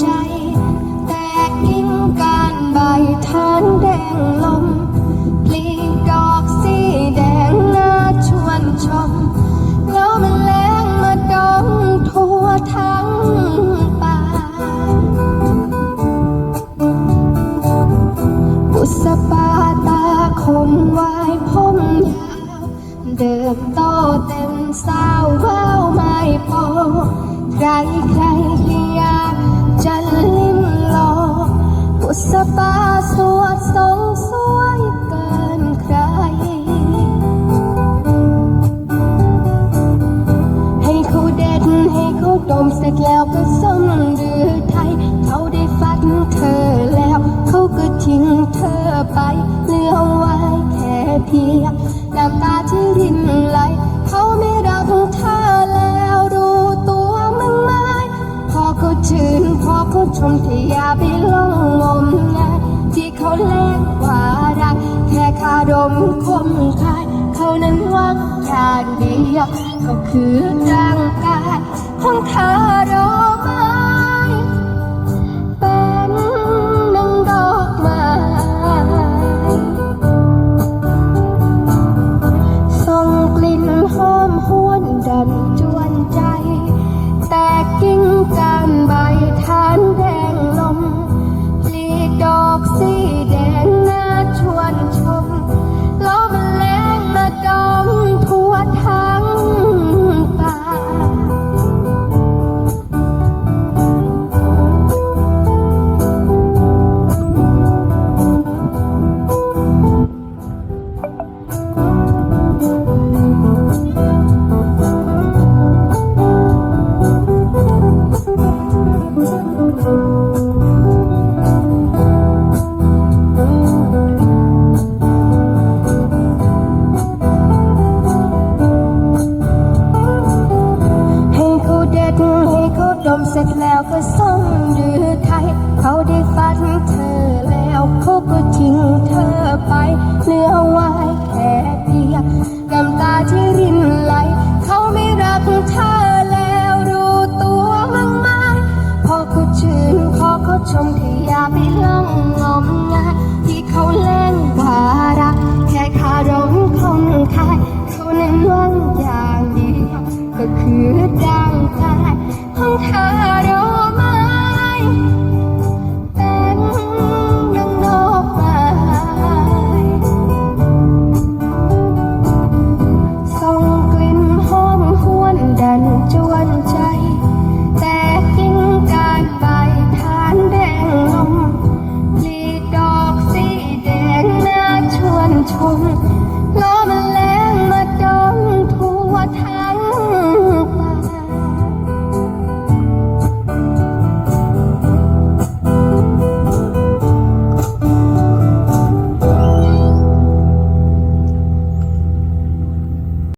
ใจ แต่กิ่งการใบทานแดงลมปลีดอกสีแดงน่าชวนชมแล้วมันแรงมาดองทั่วทั้งป่าบุษบาตาคมวายผมยาวเดิมโตเต็มสาวแววไม่พอใครใคร สตาสวดสงสวยกันใคร ให้เขาเด็ดให้เขาดมเสร็จแล้วก็ ไปลงงมงายที่เขาเลกกว่ารักแค่คารมคมคาย เขานั้นหวังอย่างเดียว ก็คือร่างกายของเธอรอ เสร็จแล้วก็ส่งหรือไทย เขาได้ฟันเธอแล้วเขาก็ทิ้งเธอไปเหลือไว้